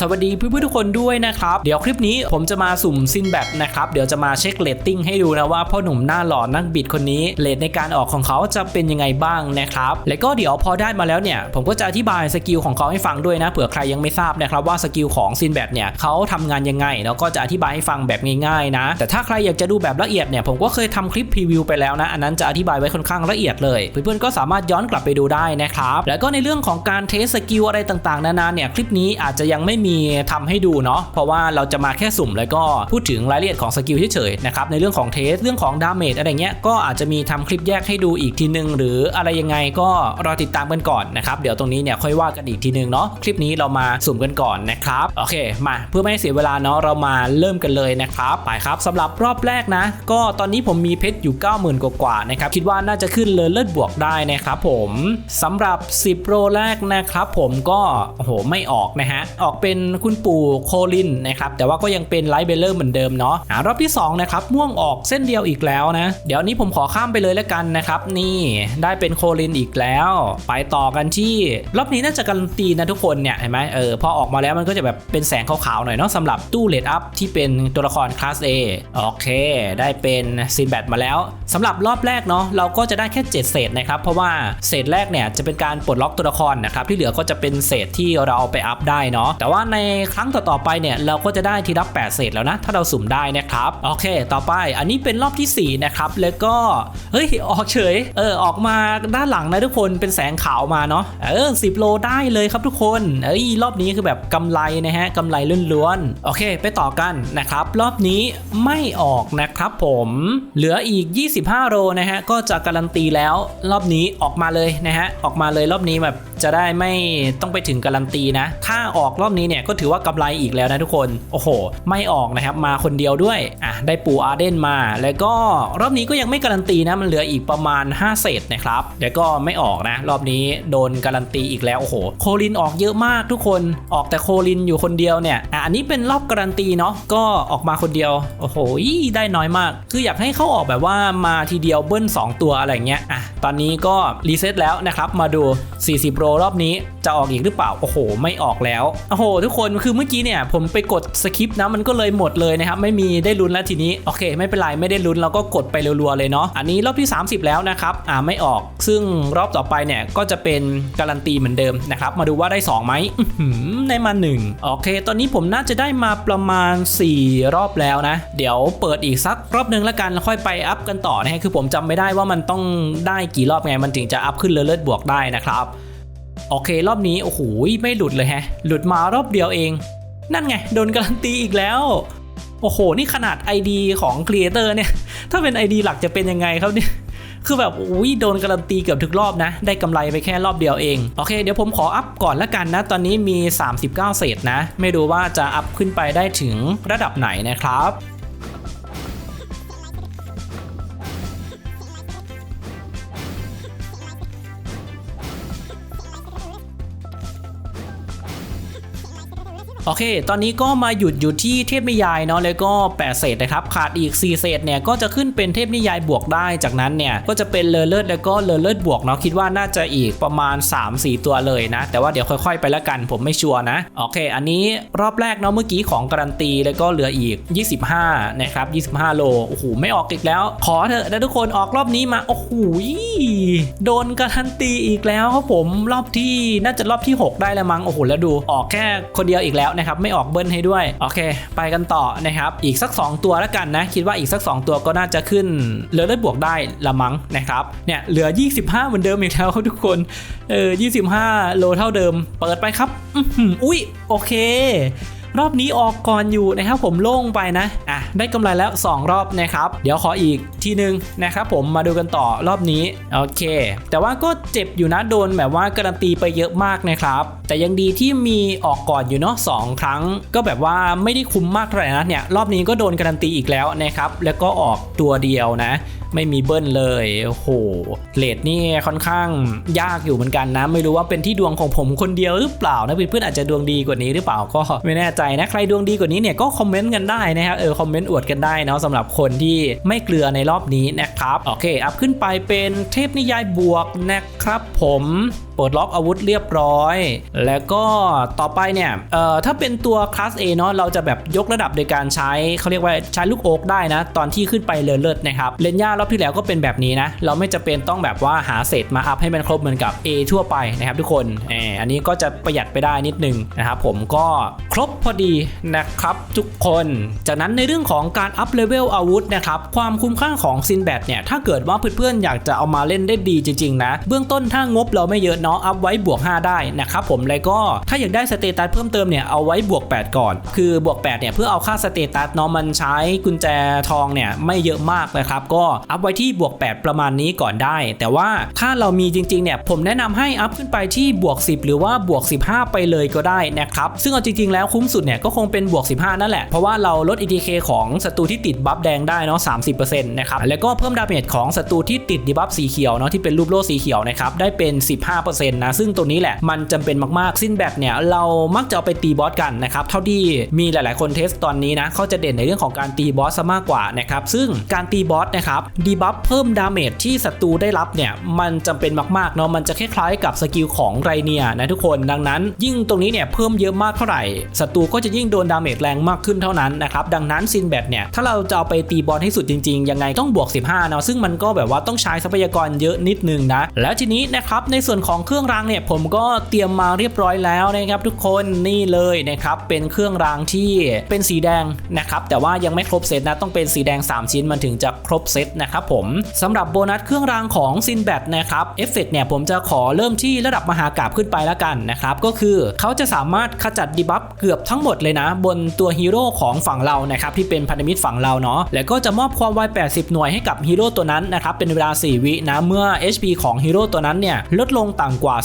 สวัสดีเพื่อนๆทุกคนด้วยนะครับ เดี๋ยวคลิปนี้ผมจะมาสุ่มซินแบตนะครับ เดี๋ยวจะมาเช็คเรตติ้งให้ดูนะว่าพ่อหนุ่มหน้าหล่อนักบิดคนนี้เรตในการออกของเขาจะเป็นยังไงบ้างนะครับ และก็เดี๋ยวพอได้มาแล้วเนี่ย ผมก็จะอธิบายสกิลของเขาให้ฟังด้วยนะเผื่อใครยังไม่ทราบนะครับว่าสกิลของซินแบตเนี่ยเขาทำงานยังไงแล้วก็จะอธิบายให้ฟังแบบง่ายๆนะ แต่ถ้าใครอยากจะดูแบบละเอียดเนี่ยผมก็เคยทำคลิปพรีวิวไปแล้วนะอันนั้นจะอธิบายไว้ค่อนข้างละเอียดเลยเพื่อนๆก็สามารถย้อนกลับไปดูได้นะครับแล้วก็ในเรื่องของการเทสสกิลอะไรต่างๆ นานาเนี่ยคลิปนี้อาจจะยังไม่มีทำให้ดูเนาะเพราะว่าเราจะมาแค่สุ่มแล้วก็พูดถึงรายละเอียดของสกิลเฉยๆนะครับในเรื่องของเทสเรื่องของดาเมจอะไรเงี้ยก็อาจจะมีทำคลิปแยกให้ดูอีกทีนึง หรืออะไรยังไงก็รอติดตามกันก่อนนะครับเดี๋ยวตรงนี้เนี่ยค่อยว่ากันอีกทีนึงเนาะคลิปนี้เรามาสุ่มกันก่อนนะครับโอเค มาเพื่อไม่ให้เสียเวลาเนาะเรามาเริ่มกันเลยนะครับไปครับสำหรับรอบแรกนะ ก็ตอนนี้ผมมีเพชรอยู่ 90,000 กว่าๆนะครับคิดว่าน่าจะขึ้นเลยเลิศบวกได้นะครับผมสำหรับ 10โปรแรกนะครับผมก็โอ้โหไม่ออกนะฮะออกเป็น็นคุณปู่โคลินนะครับแต่ว่าก็ยังเป็นไลท์เบลเลอร์เหมือนเดิมเนาะอ่ารอบที่2นะครับม่วงออกเส้นเดียวอีกแล้วนะ เดี๋ยวนี้ผมขอข้ามไปเลยแล้วกันนะครับ นี่ได้เป็นโคลินอีกแล้ว ไปต่อกันที่รอบนี้น่าจะการันตีนะทุกคนเนี่ยเห็นไหมเออพอออกมาแล้วมันก็จะแบบเป็นแสงขาวๆหน่อยเนาะสำหรับตู้เลดอัพที่เป็นตัวละครคลาส A โอเค ได้เป็นซินแบตมาแล้วสำหรับรอบแรกเนาะเราก็จะได้แค่7เศษนะครับเพราะว่าเศษแรกเนี่ยจะเป็นการปลดล็อกตัวละครนะครับที่เหลือก็จะเป็นเศษที่เราเอาไปอัพได้เนาะแต่ว่าในครั้งต่อๆไปเนี่ยเราก็จะได้ทีละ8เศษแล้วนะ ถ้าเราสุ่มได้นะครับ โอเค ต่อไปอันนี้เป็นรอบทีสี่4 นะครับ แล้วก็ เฮ้ย ออกเฉย เออ ออกมาด้านหลังนะทุกคนเป็นแสงขาวมาเนาะเออ10โลได้เลยครับทุกคนเอ้ยรอบนี้คือแบบกำไรนะฮะกำไรล้วนๆโอเค ไปต่อกันนะครับ รอบนี้ไม่ออกนะครับผมเหลืออีก 25 โลนะฮะก็จะการันตีแล้วรอบนี้ออกมาเลยนะฮะออกมาเลยรอบนี้แบบ จะได้ไม่ต้องไปถึงการันตีนะ ถ้าออกรอบนี้เนี่ยก็ถือว่ากำไรอีกแล้วนะทุกคน โอ้โห ไม่ออกนะครับ มาคนเดียวด้วย อะ ได้ปูอาร์เดนมา แล้วก็รอบนี้ก็ยังไม่การันตีนะ มันเหลืออีกประมาณ 5 เศษนะครับเดี๋ยวก็ไม่ออกนะ รอบนี้โดนการันตีอีกแล้ว โอ้โห โคลินออกเยอะมากทุกคน ออกแต่โคลินอยู่คนเดียวเนี่ย อะ อันนี้เป็นรอบการันตีเนาะ ก็ออกมาคนเดียว โอ้โห ได้น้อยมาก คืออยากให้เขาออกแบบว่ามาทีเดียวเบิ้ล2 ตัวอะไรเงี้ย อะ ตอนนี้ก็รีเซ็ตแล้วนะครับ มาดู 40โรรอบนี้จะออกอีกหรือเปล่า โอ้โห ไม่ออกแล้ว โอ้โห ทุกคนคือเมื่อกี้เนี่ย ผมไปกดสคริปต์นะมันก็เลยหมดเลยนะครับ ไม่มีได้ลุ้นแล้วทีนี้ โอเค ไม่เป็นไร ไม่ได้ลุ้นเราก็กดไปรัวๆเลยเนาะ อันนี้รอบที่ 30 แล้วนะครับ อ่า ไม่ออก ซึ่งรอบต่อไปเนี่ยก็จะเป็นการันตีเหมือนเดิมนะครับ มาดูว่าได้ 2 ไหมอื้อหือได้มา 1 โอเค ตอนนี้ผมน่าจะได้มาประมาณ 4 รอบแล้วนะ เดี๋ยวเปิดอีกสักรอบนึงแล้วกันแล้วค่อยไปอัพกันต่อนะฮะคือผมจำไม่ได้ว่ามันต้องได้กี่รอบไงมันถึงจะอัพขึ้นเลิศบวกได้นะครับ โอเครอบนี้โอ้โหไม่หลุดเลยแฮะ หลุดมารอบเดียวเอง นั่นไง โดนการันตีอีกแล้ว โอ้โห นี่ขนาด ID ของครีเอเตอร์เนี่ย ถ้าเป็น ID หลักจะเป็นยังไงครับเนี่ยคือแบบอุ้ยโดนการันตีเกือบทุกรอบนะ ได้กำไรไปแค่รอบเดียวเอง โอเค เดี๋ยวผมขออัพก่อนละกันนะ ตอนนี้มี 39 เศษนะ ไม่รู้ว่าจะอัพขึ้นไปได้ถึงระดับไหนนะครับ โอเค ตอนนี้ก็มาหยุดอยู่ที่เทพนิยายเนาะแล้วก็8เศษนะครับขาดอีก 4 เศษเนี่ยก็จะขึ้นเป็นเทพนิยายบวกได้จากนั้นเนี่ยก็จะเป็นเลอเลิศแล้วก็เลอเลิศบวกเนาะคิดว่าน่าจะอีกประมาณ 3-4 ตัวเลยนะ แต่ว่าเดี๋ยวค่อยๆ ไปละกันผมไม่ชัวร์นะโอเค อันนี้รอบแรกเนาะเมื่อกี้ของการันตีแล้วก็เหลืออีก 25นะครับ25 โลโอ้โหไม่ออกอีกแล้ว ขอเถอะนะทุกคนออกรอบนี้มาโอ้โหโดนการันตีอีกแล้วครับผมรอบที่น่าจะรอบที่ 6 ได้แล้วมั้งโอ้โหแล้วดูออกแค่คนเดียวอีกแล้วนะครับไม่ออกเบิ้ลให้ด้วยโอเค ไปกันต่อนะครับอีกสัก 2 ตัวแล้วกันนะคิดว่าอีกสัก 2 ตัวก็น่าจะขึ้นเหลือได้บวกได้ละมั้งนะครับเนี่ยเหลือ 25 เหมือนเดิมอีกแล้วครับทุกคนเออ25 โลเท่าเดิม เปิดไปครับอุ้ยโอเค รอบนี้ออกก่อนอยู่นะครับผมโล่งไปนะอะได้กำไรแล้ว 2 รอบนะครับ เดี๋ยวขออีกทีนึงนะครับผมมาดูกันต่อรอบนี้โอเค แต่ว่าก็เจ็บอยู่นะโดนแบบว่าการันตีไปเยอะมากนะครับ แต่ยังดีที่มีออกก่อนอยู่เนาะสองครั้ง ก็แบบว่าไม่ได้คุ้มมากเท่าไหร่นะเนี่ยรอบนี้ก็โดนการันตีอีกแล้วนะครับแล้วก็ออกตัวเดียวนะไม่มีเบิ้ลเลยโอ้โหเลดนี่ค่อนข้างยากอยู่เหมือนกันนะ ไม่รู้ว่าเป็นที่ดวงของผมคนเดียวหรือเปล่านะเพื่อนๆอาจจะดวงดีกว่านี้หรือเปล่าก็ไม่แน่ใจนะใครดวงดีกว่านี้เนี่ยก็คอมเมนต์กันได้นะครับเออคอมเมนต์อวดกันได้เนาะสำหรับคนที่ไม่เกลือในรอบนี้นะครับโอเคอัพขึ้นไปเป็นเทพนิยายบวกนะครับผมปลดล็อกอาวุธเรียบร้อย แล้วก็ต่อไปเนี่ยเอ่อถ้าเป็นตัวคลาส A เนาะเราจะแบบยกระดับโดยการใช้เขาเรียกว่าใช้ลูกโอ๊กได้นะ ตอนที่ขึ้นไปเลิศเลิศนะครับเลนย่ารอบที่แล้วก็เป็นแบบนี้นะ เราไม่จะเป็นต้องแบบว่าหาเศษมาอัพให้มันครบเหมือนกับ A ทั่วไปนะครับทุกคนแหมอันนี้ก็จะประหยัดไปได้นิดนึงนะครับผมก็ครบพอดีนะครับทุกคน จากนั้นในเรื่องของการอัพเลเวลอาวุธนะครับความคุ้มค่าของซินแบทเนี่ยถ้าเกิดว่าเพื่อนๆอยากจะเอามาเล่นได้ดีจริงๆนะเบื้องต้นถ้างบเราไม่เยอะนาะอัพไว้บวก 5 ได้นะครับผมแล้วก็ถ้าอยากได้สเตตัสเพิ่มเติมเนี่ยเอาไว้บวก 8 ก่อน คือบวก8เนี่ยเพื่อเอาค่าสเตตัสเนาะมันใช้กุญแจทองเนี่ยไม่เยอะมากนะครับก็อัพไว้ที่บวก 8 ประมาณนี้ก่อนได้ แต่ว่าถ้าเรามีจริงๆเนี่ยผมแนะนำให้อัพขึ้นไปที่บวก 10 หรือว่าบวก 15 ไปเลยก็ได้นะครับซึ่งเอาจริงๆแล้วคุ้มสุดเนี่ยก็คงเป็นบวก 15 นั่นแหละ เพราะว่าเราลด ETK ของศัตรูที่ติดบัฟแดงได้เนาะ30%นะครับแล้วก็เพิ่มดาเมจของศัตรูที่ติดดีบัฟสีเขียวเนาะที่เป็นรูปโล่สีเขียวนะครับได้เป็น 15%นะซึ่งตัวนี้แหละมันจำเป็นมากๆสิ้นแบตเนี่ยเรามักจะเอาไปตีบอสกันนะครับเท่าที่มีหลายๆคนเทสตอนนี้นะเขาจะเด่นในเรื่องของการตีบอสซะมากกว่านะครับซึ่งการตีบอสนะครับดีบัฟเพิ่มดาเมจที่ศัตรูได้รับเนี่ยมันจำเป็นมากๆเนาะมันจะคล้ายๆกับสกิลของไรเนียนะทุกคนดังนั้น ยิ่งตรงนี้เนี่ยเพิ่มเยอะมากเท่าไหร่ศัตรูก็จะยิ่งโดนดาเมจแรงมากขึ้นเท่านั้นนะครับดังนั้นซินแบตเนี่ยถ้าเราจะเอาไปตีบอสให้สุดจริงๆยังไงต้องบวก 15เนาะซึ่งมันก็แบบว่าต้องใช้ทรัพยากรเยอะนิดนึงนะแล้วทีนี้นะครับในส่วนของเครื่องรางเนี่ยผมก็เตรียมมาเรียบร้อยแล้วนะครับทุกคนนี่เลยนะครับเป็นเครื่องรางที่เป็นสีแดงนะครับแต่ว่ายังไม่ครบเซตนะต้องเป็นสีแดง 3 ชิ้นมันถึงจะครบเซตนะครับผมสำหรับโบนัสเครื่องรางของซินแบตนะครับเอฟเฟกเนี่ยผมจะขอเริ่มที่ระดับมหากราบขึ้นไปแล้วกันนะครับก็คือเขาจะสามารถขจัดดีบัฟเกือบทั้งหมดเลยนะ บนตัวฮีโร่ของฝั่งเรานะครับที่เป็นพันธมิตรฝั่งเราเนาะแล้วก็จะมอบความไว 80 หน่วยให้กับฮีโร่ตัวนั้นนะครับเป็นเวลา 4 วินะเมื่อ HP ของฮีโร่ตัวนั้นเนี่ยลดลงต่ำกว่า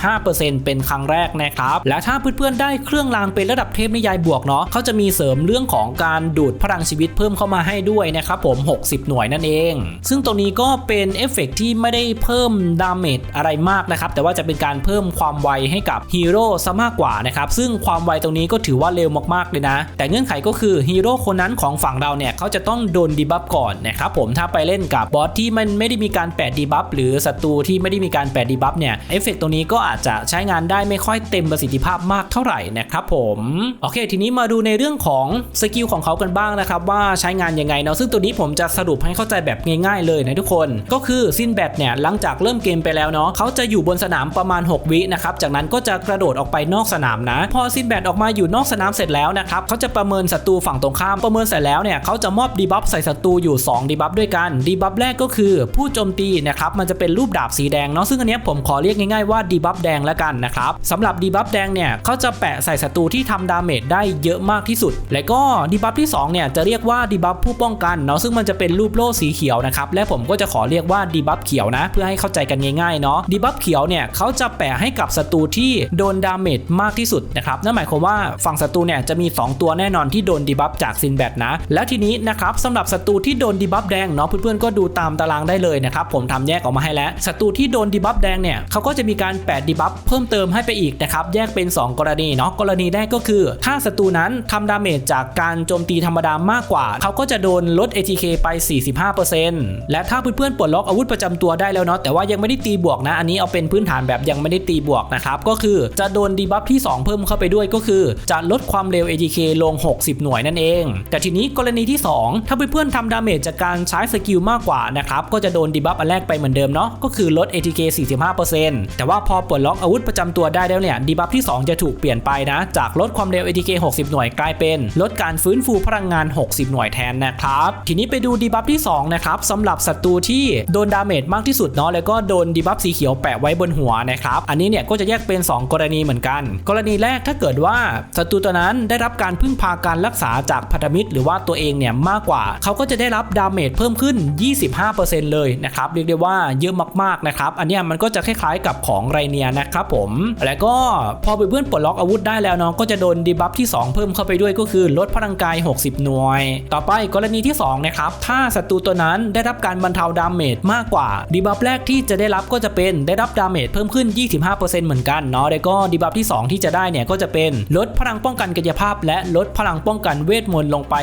35%เป็นครั้งแรกนะครับ และถ้าเพื่อนๆได้เครื่องรางเป็นระดับเทพนิยายบวกเนาะเขาจะมีเสริมเรื่องของการดูดพลังชีวิตเพิ่มเข้ามาให้ด้วยนะครับผม 60 หน่วยนั่นเอง ซึ่งตรงนี้ก็เป็นเอฟเฟกต์ที่ไม่ได้เพิ่มดาเมจอะไรมากนะครับ แต่ว่าจะเป็นการเพิ่มความไวให้กับฮีโร่ซะมากกว่านะครับ ซึ่งความไวตรงนี้ก็ถือว่าเร็วมากๆเลยนะ แต่เงื่อนไขก็คือฮีโร่คนนั้นของฝั่งเราเนี่ยเขาจะต้องโดนดีบัฟก่อนนะครับผมถ้าไปเล่นกับบอสที่มันไม่ได้มีการแปดดีบัฟหรือศัตรูที่ไม่ได้มีการแปดดีบัฟเนี่ยเอฟเฟกตรงนี้ก็อาจจะใช้งานได้ไม่ค่อยเต็มประสิทธิภาพมากเท่าไหร่นะครับผมโอเค ทีนี้มาดูในเรื่องของสกิลของเขากันบ้างนะครับว่าใช้งานยังไงเนาะซึ่งตัวนี้ผมจะสรุปให้เข้าใจแบบง่ายๆเลยนะทุกคน ก็คือซินแบทเนี่ยหลังจากเริ่มเกมไปแล้วเนาะเขาจะอยู่บนสนามประมาณ 6 วินะครับจากนั้นก็จะกระโดดออกไปนอกสนามนะ พอซินแบทออกมาอยู่นอกสนามเสร็จแล้วนะครับเขาจะประเมินศัตรูฝั่งตรงข้ามประเมินเสร็จแล้วเนี่ยเขาจะมอบดีบัฟใส่ศัตรูอยู่2ดีบัฟด้วยกันดีบัฟแรกก็คือผู้โจมตีนะครับมันจะเป็นรูปดาบสีแดงเนาะซึ่งอันนี้ผมขอเรียกยกง่ายๆว่าดีบัฟแดงแล้วกันนะครับสำหรับดีบัฟแดงเนี่ยเขาจะแปะใส่ศัตรูที่ทำดาเมจได้เยอะมากที่สุด และก็ดีบัฟที่2เนี่ยจะเรียกว่าดีบัฟผู้ป้องกันเนาะซึ่งมันจะเป็นรูปโล่สีเขียวนะครับและผมก็จะขอเรียกว่าดีบัฟเขียวนะ เพื่อให้เข้าใจกันง่ายๆเนาะดีบัฟเขียวเนี่ยเขาจะแปะให้กับศัตรูที่โดนดาเมจมากที่สุดนะครับนั่นหมายความว่าฝั่งศัตรูเนี่ยจะมี 2 ตัวแน่นอนที่โดนดีบัฟจากซินแบทนะ แล้วทีนี้นะครับสำหรับศัตรูที่โดนดีบัฟแดงเนาะเพื่อนๆก็ดูตามตารางได้เลยนะครับผมทำแยกออกมาให้แล้วศัตรูที่โดนดีบัฟแดงเนี่ยเขาก็จะมีการแปะดีบัฟเพิ่มเติมให้ไปอีกนะครับแยกเป็น 2 กรณีเนาะกรณีแรกก็คือ ถ้าศัตรูนั้นทำดาเมจจากการโจมตีธรรมดามากกว่า เขาก็จะโดนลด ATK ไป 45%และถ้าเพื่อนๆปลดล็อกอาวุธประจำตัวได้แล้วเนาะแต่ว่ายังไม่ได้ตีบวกนะอันนี้เอาเป็นพื้นฐานแบบยังไม่ได้ตีบวกนะครับก็คือจะโดนดีบัฟที่ 2 เพิ่มเข้าไปด้วยก็คือ จะลดความเร็ว ATK ลง 60 หน่วยนั่นเอง แต่ทีนี้กรณีที่ 2 ถ้าเพื่อนๆทำดาเมจจากการใช้สกิลมากกว่านะครับก็จะโดนดีบัฟอันแรกไปเหมือนเดิมเนาะก็คือลด ATK 45%แต่ว่าพอปลดล็อกอาวุธประจำตัวได้แล้วเนี่ยดีบัฟที่ 2 จะถูกเปลี่ยนไปนะ จากลดความเร็ว ATK 60 หน่วยกลายเป็น ลดการฟื้นฟูพลังงาน 60 หน่วยแทนนะครับ ทีนี้ไปดูดีบัฟที่ 2 นะครับสำหรับศัตรูที่โดนดาเมจมากที่สุดเนาะแล้วก็โดนดีบัฟสีเขียวแปะไว้บนหัวนะครับ อันนี้เนี่ยก็จะแยกเป็น 2 กรณีเหมือนกัน กรณีแรกถ้าเกิดว่าศัตรูตัวนั้นได้รับการพึ่งพาการรักษาจากพันธมิตร หรือว่าตัวเองเนี่ยมากกว่า เขาก็จะได้รับดาเมจเพิ่มขึ้น 25%เลยนะครับเรียกได้ว่าเยอะมากๆนะครับอันเนี้ยมันก็จะคล้ายๆกับของไรเนียนะครับผม แล้วก็พอเพื่อนๆปลดล็อกอาวุธได้แล้วเนาะก็จะโดนดีบัฟที่ 2 เพิ่มเข้าไปด้วยก็คือลดพลังกาย 60 หน่วย ต่อไปกรณีที่2นะครับถ้าศัตรูตัวนั้นได้รับการบรรเทาดาเมจมากกว่าดีบัฟแรกที่จะได้รับก็จะเป็นได้รับดาเมจเพิ่มขึ้น 25%เหมือนกันเนาะแล้วก็ดีบัฟที่ 2 ที่จะได้เนี่ยก็จะเป็นลดพลังป้องกันกายภาพ และลดพลังป้องกันเวทมนต์ลงไป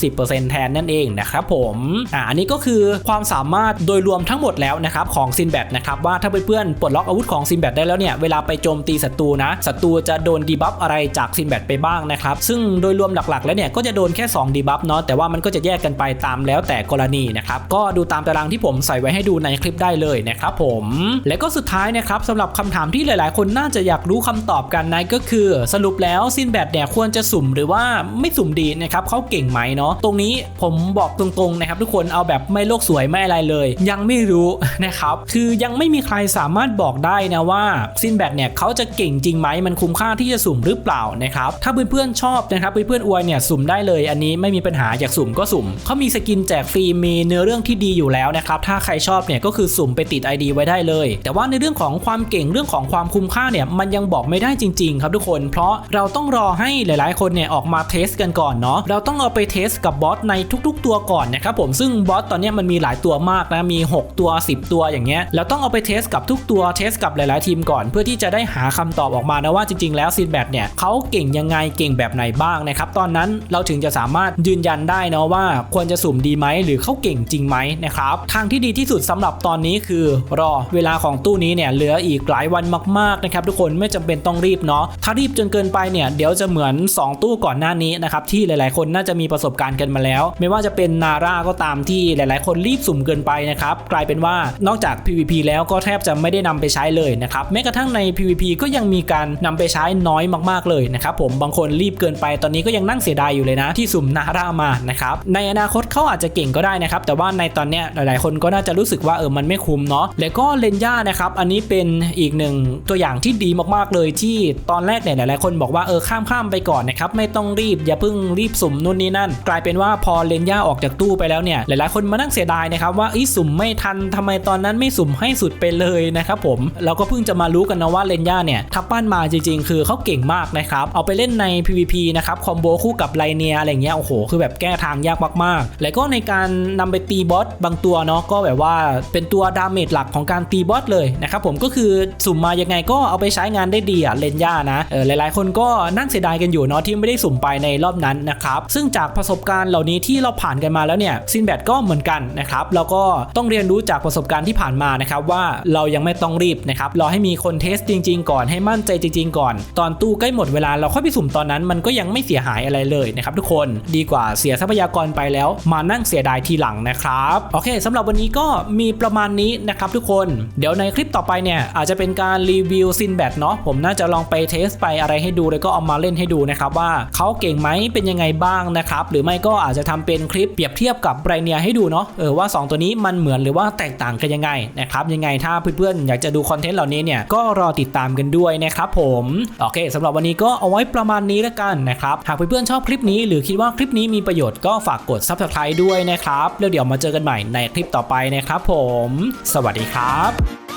30%แทนนั่นเองนะครับผมอ่าอันนี้ก็คือความสามารถโดยรวมทั้งหมดแล้วนะครับของซินแบทนะครับว่าถ้าเพื่อนๆปลดล็อกอาวุธของซินแบทได้แล้วเนี่ย เวลาไปโจมตีศัตรูนะ ศัตรูจะโดนดีบัฟอะไรจากซินแบทไปบ้างนะครับ ซึ่งโดยรวมหลักๆ แล้วเนี่ย ก็จะโดนแค่2ดีบัฟเนาะ แต่ว่ามันก็จะแยกกันไปตามแล้วแต่กรณีนะครับ ก็ดูตามตารางที่ผมใส่ไว้ให้ดูในคลิปได้เลยนะครับผม และก็สุดท้ายนะครับสำหรับคำถามที่หลายๆ คนน่าจะอยากรู้คำตอบกันนะก็คือสรุปแล้วซินแบทเนี่ยควรจะสุ่มหรือว่าไม่สุ่มดีนะครับเขาเก่งไหมเนาะตรงนี้ผมบอกตรงๆนะครับทุกคนเอาแบบไม่โลกสวยไม่อะไรเลย ยังไม่รู้นะครับคือยังไม่มีใครสามารถบอกอกได้นะว่าซินแบทเนี่ยเขาจะเก่งจริงไหมมันคุ้มค่าที่จะสุ่มหรือเปล่านะครับถ้าเพื่อนๆชอบนะครับเพื่อนๆอวยเนี่ยสุ่มได้เลยอันนี้ไม่มีปัญหาอยากสุ่มก็สุ่มเขามีสกินแจกฟรีมีเนื้อเรื่องที่ดีอยู่แล้วนะครับถ้าใครชอบเนี่ยก็คือสุ่มไปติด ID ไว้ได้เลย แต่ว่าในเรื่องของความเก่งเรื่องของความคุ้มค่าเนี่ยมันยังบอกไม่ได้จริงๆ ครับทุกคน เพราะเราต้องรอให้หลายๆ คนเนี่ยออกมาเทสกันก่อนเนาะเราต้องเอาไปเทสกับบอสในทุก ๆ ตัวก่อนนะครับผมซึ่งบอสตอนนี้มันมีหลายตัวมากนะมี 6 ตัว 10 ตัวอย่างเงี้ยเราต้องเอาไปเทสกับทุกตัวเทสกับหลาย ๆ ทีมก่อน เพื่อที่จะได้หาคำตอบออกมานะว่าจริง ๆ แล้วซินแบทเนี่ยเขาเก่งยังไงเก่งแบบไหนบ้างนะครับตอนนั้นเราถึงจะสามารถยืนยันได้นะว่าควรจะสุ่มดีไหมหรือเขาเก่งจริงไหมนะครับทางที่ดีที่สุดสำหรับตอนนี้คือรอเวลาของตู้นี้เนี่ยเหลืออีกหลายวันมาก ๆ นะครับทุกคนไม่จำเป็นต้องรีบเนาะถ้ารีบจนเกินไปเนี่ยเดี๋ยวจะเหมือน 2 ตู้ก่อนหน้านี้นะครับที่หลาย ๆ คนน่าจะมีประสบการณ์กันมาแล้ว ไม่ว่าจะเป็นนาร่าก็ตามที่หลาย ๆ คนรีบสุ่มเกินไปนะครับกลายเป็นว่านอกจาก PVP แล้วก็แทบจะไม่ได้นำไปใช้เลยนะครับแม้กระทั่งใน PVP ก็ยังมีการนำไปใช้น้อยมากๆเลยนะครับผมบางคนรีบเกินไปตอนนี้ก็ยังนั่งเสียดายอยู่เลยนะ ที่สุ่มนารามานะครับในอนาคตเขาอาจจะเก่งก็ได้นะครับแต่ว่าในตอนเนี้ยหลายๆ คนก็น่าจะรู้สึกว่าเออมันไม่คุ้มเนาะแล้วก็เลนย่านะครับอันนี้เป็นอีกหนึ่งตัวอย่างที่ดีมากๆเลยที่ตอนแรกเนี่ยหลายๆคนบอกว่าเออข้ามข้ามไปก่อนนะครับไม่ต้องรีบอย่าเพิ่งรีบสุ่มนู่นนี่นั่น กลายเป็นว่าพอเลนย่าออกจากตู้ไปแล้วเนี่ยหลายๆคนมานั่งเสียดายนะครับว่าอีสุ่มไม่ทันทำไมตอนนั้นไม่สุ่มให้สุดไปเลยนะครับผมเราก็เพิ่งจะมารู้กันนะว่าเลนย่าเนี่ยทับปั้นมาจริง ๆ คือเขาเก่งมากนะครับเอาไปเล่นใน PVP นะครับคอมโบคู่กับไลเนียอะไรเงี้ยโอ้โหคือแบบแก้ทางยากมากๆ แล้วก็ในการนำไปตีบอสบางตัวเนาะก็แบบว่าเป็นตัวดาเมจหลักของการตีบอสเลยนะครับผมก็คือสุ่มมายังไงก็เอาไปใช้งานได้ดีอะเลนย่านะเออหลายๆ คนก็นั่งเสียดายกันอยู่เนาะที่ไม่ได้สุ่มไปในรอบนั้นนะครับซึ่งจากประสบการณ์เหล่านี้ที่เราผ่านกันมาแล้วเนี่ยซินแบทก็เหมือนกันนะครับเราก็ต้องเรียนรู้จากประสบการณ์ที่ผ่านมานะครับว่าเรายังไม่ต้องรีบนะครับรอให้มีคนเทสจริง ๆ ก่อนให้มั่นใจจริง ๆ ก่อน ตอนตู้ใกล้หมดเวลาเราค่อยไปสุ่มตอนนั้นมันก็ยังไม่เสียหายอะไรเลยนะครับทุกคนดีกว่าเสียทรัพยากรไปแล้วมานั่งเสียดายทีหลังนะครับโอเคสำหรับวันนี้ก็มีประมาณนี้นะครับทุกคนเดี๋ยวในคลิปต่อไปเนี่ยอาจจะเป็นการรีวิวซินแบทเนาะผมน่าจะลองไปเทสไปอะไรให้ดูแล้วก็เอามาเล่นให้ดูนะครับว่าเขาเก่งไหมเป็นยังไงบ้างนะครับหรือไม่ก็อาจจะทำเป็นคลิปเปรียบเทียบกับไบรเนียให้ดูเนาะเออว่า 2 ตัวนี้มันเหมือนหรือว่าแตกต่างกันยังไงนะครับยังไงถ้าเพื่อนๆอยากจะดูคอนเทนต์เหล่านี้เนี่ยก็รอติดตามกันด้วยนะครับผมโอเคสำหรับวันนี้ก็เอาไว้ประมาณนี้แล้วกันนะครับหากเพื่อนๆชอบคลิปนี้หรือคิดว่าคลิปนี้มีประโยชน์ก็ฝากกด subscribe ด้วยนะครับแล้วเดี๋ยวมาเจอกันใหม่ในคลิปต่อไปนะครับผม สวัสดีครับ